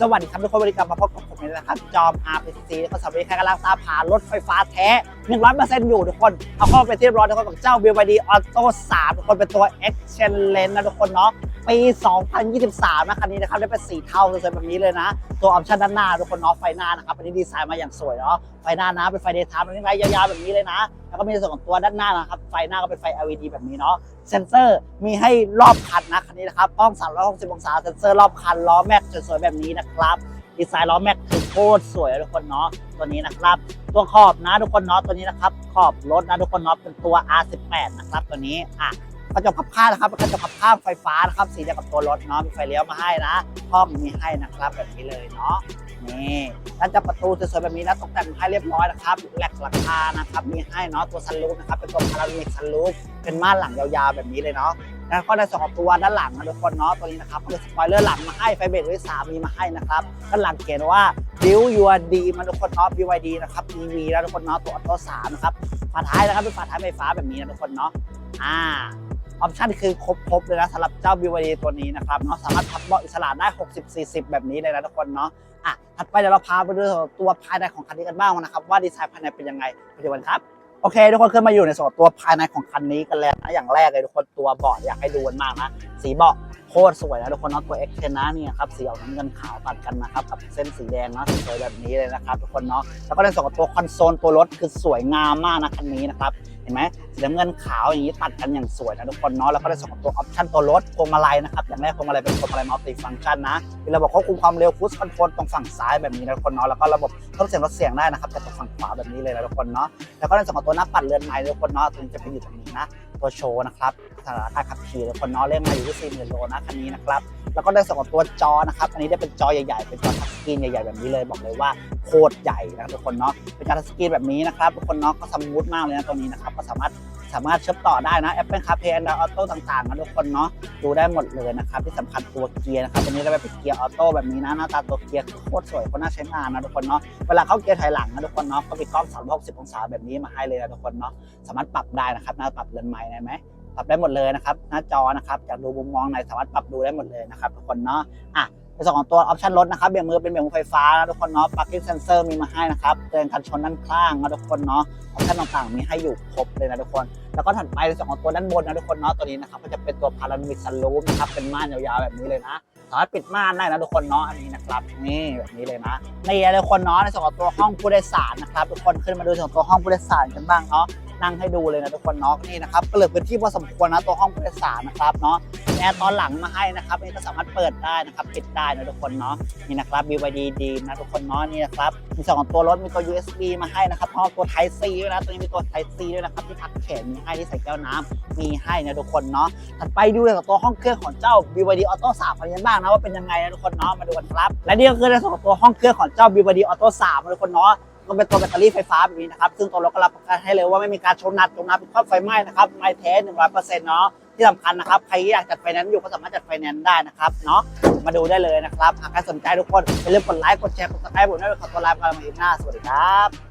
สวัสดีครับทุกคนบริการมาพบกับผมเลยนะครับ จอม RPC แล้วก็สวัสดีใครกำลังตามหารถไฟฟ้าแท้ 100%อยู่ทุกคน เอาเข้าไปที่เรียบร้อยทุกคนกับเจ้า BYD Auto 3 ทุกคนเป็นตัว Excellent นะทุกคนเนาะ ปี 2023 นะคันนี้นะครับได้เป็นสีเทาสวยๆแบบนี้เลยนะ ตัวออปชั่นด้านหน้าทุกคนเนาะไฟหน้านะครับอันนี้ดีไซน์มาอย่างสวยเนาะไฟหน้านะเป็นไฟเดย์ไทม์อันไรยาวๆแบบนี้เลยนะ แล้วก็มีส่วนของตัวด้านหน้านะครับไฟหน้าก็เป็นไฟ LED แบบนี้เนาะเซนเซอร์มีให้รอบคันนะคันนี้นะครับกล้อง360องศาเซนเซอร์รอบคันล้อแม็กสวยๆแบบนี้นะครับดีไซน์ล้อแม็กคือโคตรสวยเลยทุกคนเนาะตัวนี้นะครับ ตัวขอบนะทุกคนเนาะตัวนี้นะครับขอบรถนะทุกคนเนาะเป็นตัว R18 นะครับตัวนี้อะ กระจกพับข้างนะครับเป็นกระจกพับข้างไฟฟ้านะครับ สีเดียวกับตัวรถเนาะมีไฟเลี้ยวมาให้นะห้องมีให้นะครับแบบนี้เลยเนาะนี่ด้านจับประตูสวยๆแบบนี้นะตกแต่งให้เรียบร้อยนะครับแหลกหลังคานะครับมีให้เนาะตัวซันรูฟนะครับเป็นตัวพารามิกซันรูฟเป็นม่านหลังยาวๆแบบนี้เลยเนาะแล้วก็ในส่วนของตัวด้านหลังนะทุกคนเนาะตัวนี้นะครับมีสปอยเลอร์หลังมาให้ไฟเบรกด้วยสามมีมาให้นะครับด้านหลังเขียนว่า build your d มาทุกคนเนาะ BYD นะครับ EV แล้วทุกคนเนาะตัวออโต้สามนะครับฝาท้ายนะครับเป็นฝาท้ายไฟฟ้าแบบนี้นะทุกคนเนาะอ่า ออปชันคือครบๆเลยนะสำหรับเจ้า BYD ตัวนี้นะครับเนาะสามารถพับเบาะอิสระได้ 60-40 แบบนี้เลยนะทุกคนเนาะอะถัดไปเดี๋ยวเราพาไปดูตัวภายในของคันนี้กันบ้างนะครับ ว่าดีไซน์ภายในเป็นยังไงไปดูกันครับโอเค ทุกคนขึ้นมาอยู่ในส่วนของตัวภายในของคันนี้กันแล้วนะอย่างแรกเลยทุกคนตัวเบาะอยากให้ดูกันมากนะสีเบาะ โคตรสวยนะทุกคนนะตัว X เนะเนี่ยครับสีออกน้ำเงินขาวตัดกันนะครับกับเส้นสีแดงเนาะสวยแบบนี้เลยนะครับทุกคนเนาะแล้วก็ในส่วนของตัวคอนโซลตัวรถคือสวยงามมากนะคันนี้นะครับเห็นไหมสีน้ำเงินขาวอย่างนี้ตัดกันอย่างสวยนะทุกคนเนาะแล้วก็ในส่วนของตัวออปชั่นตัวรถพวงมาลัยนะครับอย่างแรกพวงมาลัยเป็นพวงมาลัยมัลติฟังก์ชันนะมีระบบควบคุมความเร็วคูสคอนโทรลตรงฝั่งซ้ายแบบนี้นะทุกคนเนาะแล้วก็ระบบลดเสียงลดเสียงได้นะครับจากตรงฝั่งขวาแบบนี้เลยนะทุกคนเนาะแล้วก็ในส่วนของตัวหน้าปัดเรือนไม้ทุกคนเนาะตัวนี้จะเป็นอยู่ตรงนี้นะ ตัวโชว์นะครับสถานะการขับขี่ทุกคนเนาะเล่นมาอยู่ที่ 4 0,000โลนะคันนี้นะครับแล้วก็ได้ส่วนของตัวจอนะครับ อันนี้ได้เป็นจอใหญ่ๆ เป็นจอทัชสกรีนใหญ่ๆ แบบนี้เลย บอกเลยว่าโคตรใหญ่นะทุกคนเนาะ เป็นจอทัชสกรีนแบบนี้นะครับทุกคนเนาะก็สมูทมากเลยนะตัวนี้นะครับ ก็สามารถ สามารถเชื่อมต่อได้นะ Apple CarPlay Android Auto ต่างๆนะทุกคนเนาะดูได้หมดเลยนะครับที่สำคัญตัวเกียร์นะครับตัวนี้จะเป็นเกียร์ออโต้แบบนี้นะหน้าตาตัวเกียร์คือโคตรสวยโคตรน่าใช้งานนะทุกคนเนาะเวลาเข้าเกียร์ถอยหลังนะทุกคนเนาะก็มีกล้อง360องศาแบบนี้มาให้เลยนะทุกคนเนาะสามารถปรับได้นะครับหน้าปรับเรือนไม้ได้ไหมปรับได้หมดเลยนะครับหน้าจอนะครับอยากดูมุมมองไหนสามารถปรับดูได้หมดเลยนะครับทุกคนเนาะอะ ในส่วนของตัวออปชันรถนะครับเบี่ยงมือเป็นเบี่ยงมือไฟฟ้านะทุกคนเนาะ parking sensor มีมาให้นะครับเตือนกันชนด้านข้างนะทุกคนเนาะออปชันต่างๆ มีให้อยู่ครบเลยนะทุกคน แล้วก็ถัดไปในส่วนของตัวด้านบนนะทุกคนเนาะตัวนี้นะครับก็จะเป็นตัวพารามิกซันรูฟนะครับเป็นม่านยาวๆแบบนี้เลยนะสามารถปิดม่านได้นะทุกคนเนาะอันนี้นะครับนี่แบบนี้เลยนะนี่นะทุกคนเนาะในส่วนของตัวห้องผู้โดยสารนะครับทุกคนขึ้นมาดูส่วนของตัวห้องผู้โดยสารกันบ้างเนาะ นั่งให้ดูเลยนะทุกคนเนาะนี่นะครับก็เหลือพื้นที่พอสมควรนะตัวห้องผู้โดยสารนะครับเนาะแอร์ตอนหลังมาให้นะครับนี่ก็สามารถเปิดได้นะครับปิดได้นะทุกคนเนาะนี่นะครับ BYD ดีนะทุกคนเนาะนี่นะครับมีสองตัวรถมีตัว USB มาให้นะครับพร้อมตัว Type C ด้วยนะตัวนี้มีตัว Type C ด้วยนะครับที่พักแขนมีให้ที่ใส่แก้วน้ำมีให้นะทุกคนเนาะถัดไปดูเลยกับตัวห้องเครื่องของเจ้า BYD Auto 3คันนี้บ้างนะว่าเป็นยังไงนะทุกคนเนาะมาดูกันครับและนี่ก็คือในส่วนของตัวห้องเครื่องของเจ้า BYD Auto 3นะทุกคนเนาะ ก็เป็นตัวแบตเตอรี่ไฟฟ้าแบบนี้นะครับ ซึ่งตัวรถก็รับประกันให้เลยว่าไม่มีการชนนัดจมน้ำเป็นข้อไฟไหม้นะครับไม่แท้หนึ่งร้อยเปอร์เซ็นต์เนาะที่สำคัญนะครับ ใครอยากจัดไฟแนนซ์อยู่ก็สามารถจัดไฟแนนซ์ได้นะครับเนาะมาดูได้เลยนะครับหากใครสนใจทุกคนอย่าลืมกดไลค์กดแชร์กดซับสไครต์ผมด้วยขอตัวลาไปก่อนมาอีกหน้าสวัสดีครับ